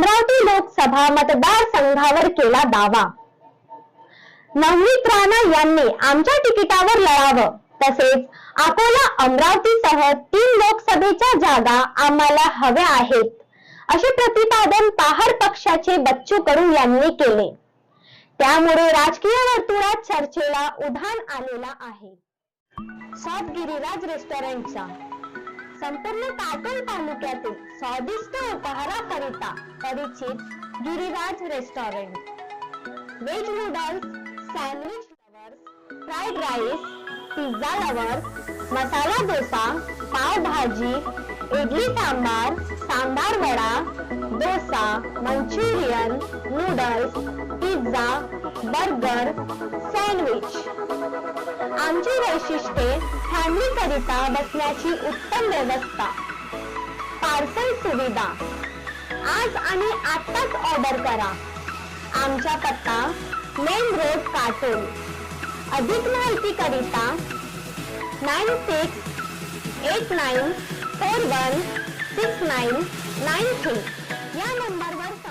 लोकसभा मतदारसंघावर केला दावा. नवनीत राणा यांनी आमच्या तिकिटावर लढावं. तसेच अकोला अमरावतीसह तीन लोकसभेच्या जागा आम्हाला हव्या आहेत असे प्रतिपादन पहाड पक्षाचे बच्चू कडू यांनी केले. त्यामुळे राजकीय वर्तुळात चर्चेला उधाण आलेला आहे. सात गिरीराज रेस्टॉरंटचा संपूर्ण काटोल तालुक्यातील स्वादिष्ट उपहाराकरिता परिचित Giriraj restaurant veg noodles sandwich lovers fried rice pizza lovers masala dosa pav bhaji idli sambar sambar vada dosa Manchurian noodles pizza burger sandwich आमची वैशिष्ट्ये फॅमिली करिता बसण्याची उत्तम व्यवस्था. पार्सल सुविधा. आज आणि आत्ताच ऑर्डर करा. आमचा पत्ता मेन रोड काटोल. अधिक माहिती करिता nine six eight nine four one six nine nine three. या नंबरवर